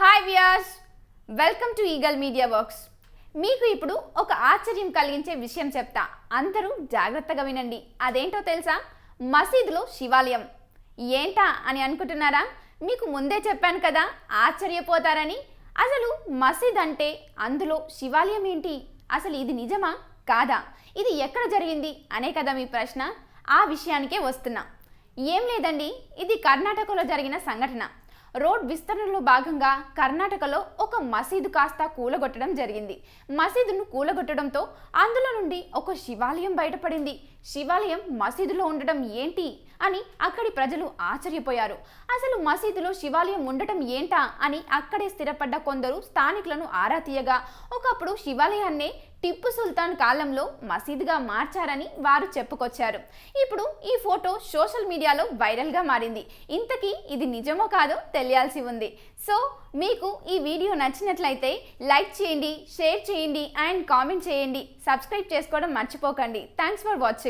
Hi viewers welcome to eagle media works మీకు ఇప్పుడు ఒక ఆశ్చర్యం కలిగించే విషయం చెప్తా. అందరూ జాగ్రత్తగా వినండి. అదేంటో తెలుసా? మసీదులో శివాలయం. ఏంటా అని అనుకుంటున్నారా? మీకు ముందే చెప్పాను కదా ఆశ్చర్యపోతారని. అసలు మసీద్ అంటే అందులో శివాలయం ఏంటి? అసలు ఇది నిజమా? కాదా? ఇది ఎక్కడ జరిగింది? అనే కదా మీ ప్రశ్న. ఆ విషయానికే వస్తున్నా. ఏం లేదండి ఇది కర్ణాటకలో జరిగిన సంఘటన. రోడ్ విస్తరణలో భాగంగా కర్ణాటకలో ఒక మసీదు కాస్త కూలగొట్టడం జరిగింది. మసీదును కూలగొట్టడంతో అందులో నుండి ఒక శివాలయం బయటపడింది. శివాలయం మసీదులో ఉండటం ఏంటి అని అక్కడి ప్రజలు ఆశ్చర్యపోయారు. అసలు మసీదులో శివాలయం ఉండటం ఏంటా అని అక్కడే స్థిరపడ్డ కొందరు స్థానికులను ఆరా తీయగా ఒకప్పుడు శివాలయాన్నే టిప్పు సుల్తాన్ కాలంలో మసీదుగా మార్చారని వారు చెప్పుకొచ్చారు. ఇప్పుడు ఈ ఫోటో సోషల్ మీడియాలో వైరల్గా మారింది. ఇంతకీ ఇది నిజమో కాదో తెలియాల్సి ఉంది. సో మీకు ఈ వీడియో నచ్చినట్లయితే లైక్ చేయండి షేర్ చేయండి అండ్ కామెంట్ చేయండి. సబ్స్క్రైబ్ చేసుకోవడం మర్చిపోకండి. Thanks for watching.